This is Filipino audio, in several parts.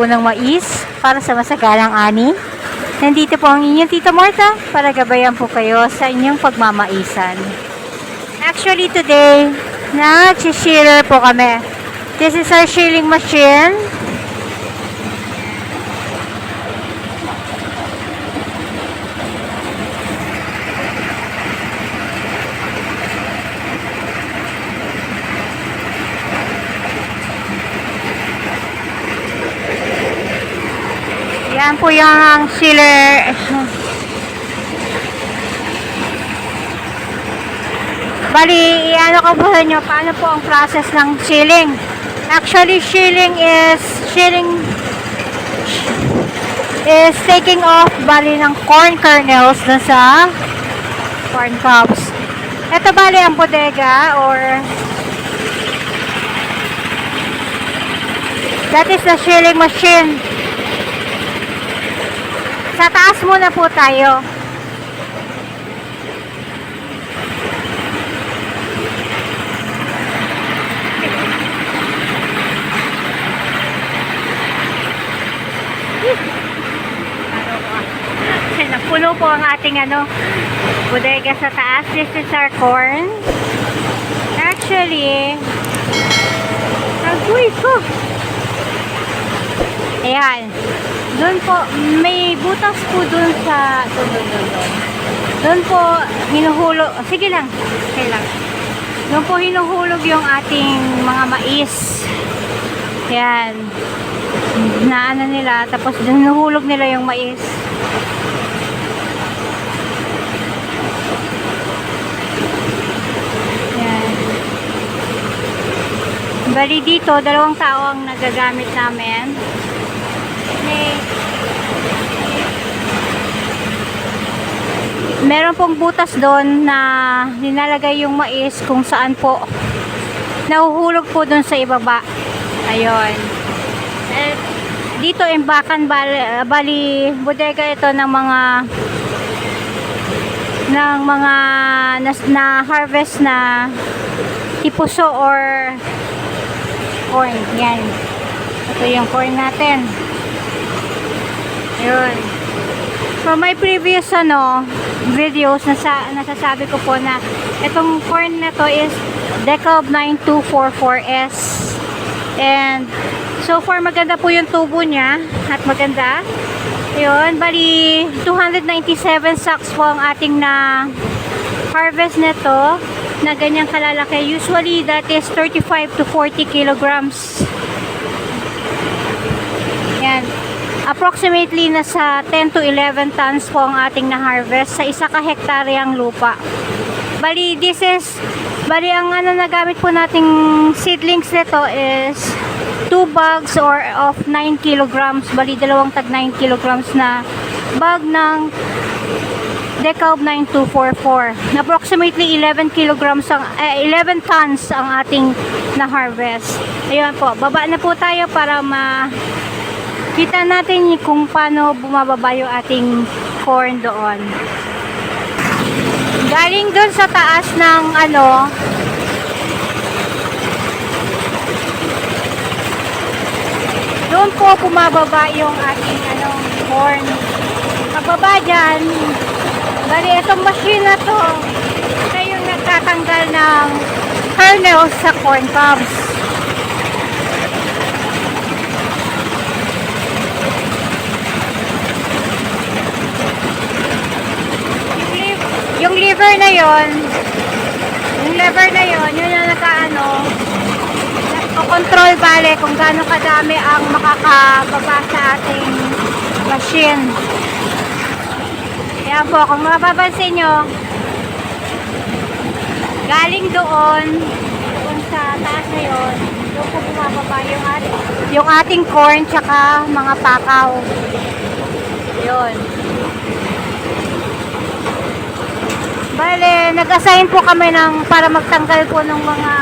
tubo ng mais para sa masagalang ani. Nandito po ang inyong Tita Marta para gabayan po kayo sa inyong pagmamaisan. Actually today, nag-shearer po kami. This is our shearing machine. Yan po yung shearer. Bali, i-ano ko po sa paano po ang process ng shilling. Actually, shilling is, shilling is taking off, bali, ng corn kernels dun sa corn cobs. Ito bali ang bodega or that is the shilling machine. Sa taas muna po tayo. Napuno po ang ating ano, bodega sa taas. This is our corn. Actually, agoy ko. Ayan. Doon po, may butas po doon sa, doon, doon, doon, doon. Po, hinuhulog, sige lang, sige lang. Doon po hinuhulog yung ating mga mais. Yan. Na ano nila, tapos hinuhulog nila yung mais. Bali dito, dalawang tao ang nagagamit namin. May Meron pong butas doon na nilalagay yung mais kung saan po nahuhulog po doon sa ibaba. Ayun. Eh, dito imbakan bali, bali bodega ito ng mga ng mga na, na harvest na tipuso or corn. Yan. Ito yung corn natin. Yun. So my previous ano videos nasa nasasabi ko po na itong corn na to is Decalb 9244S and so far maganda po yung tubo niya at maganda. Yun bali 297 sacks po ang ating na harvest nito na ganyang kalalaki. Usually that is 35 to 40 kilograms yan approximately nasa 10 to 11 tons po ang ating na-harvest sa isa ka hektaryang lupa. Bali, this is, bali ang ano nagamit po nating seedlings nito is 2 bags or of 9 kilograms. Bali, dalawang tag 9 kilograms na bag ng Decalb 9244. Na approximately 11 kilograms ang, eh, 11 tons ang ating na-harvest. Ayun po, baba na po tayo para ma kita natin kung paano bumababa yung ating corn doon. Galing doon sa taas ng ano, doon po bumababa yung ating ano, corn. Pababa dyan, bali itong machine na to, ito yung nagtatanggal ng kernels sa corn cobs. yung, liv- liver na yon yung liver na yon yun yung nakaano nagko-control bale kung gaano kadami ang makakababa sa ating machine. Yan po kung mapapansin nyo galing doon doon sa taas na yon doon po bumababa yung ating, yung ating corn tsaka mga pakaw. Yun Bale, nag-assign po kami ng para magtanggal po ng mga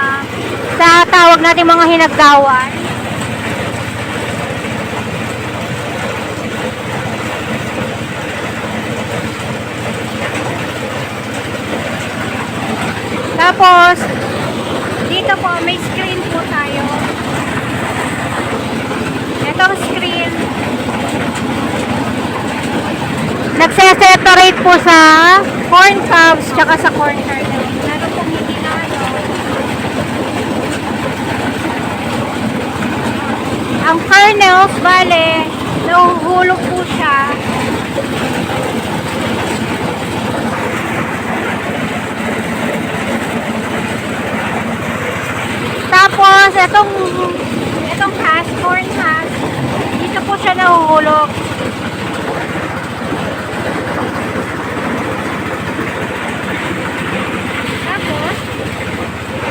sa tawag natin mga hinagdawan. Tapos, dito po, may screen po tayo. Itong screen, nagse-separate po sa cobs tsaka sa corn kernel. Meron pong hindi na ano. Ang kernels, bale, nahuhulog po siya. Tapos, itong, itong hash, corn hash, dito po siya nahuhulog. Tapos,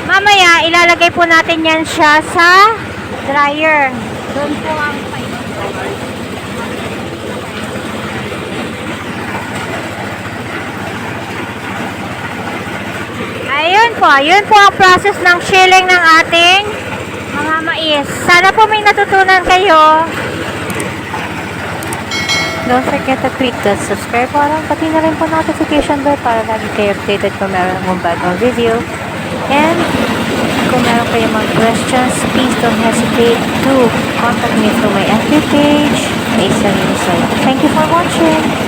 mamaya, ilalagay po natin yan siya sa dryer. Doon po ang Ayun po, yun po ang process ng shilling ng ating mga mais. Sana po may natutunan kayo. Don't forget to click the subscribe button, pati na rin po notification bell para lagi kayo updated kung meron akong bagong video. And kung meron kayong mga questions, please don't hesitate to contact me through my FB page. Isa rin Thank you for watching!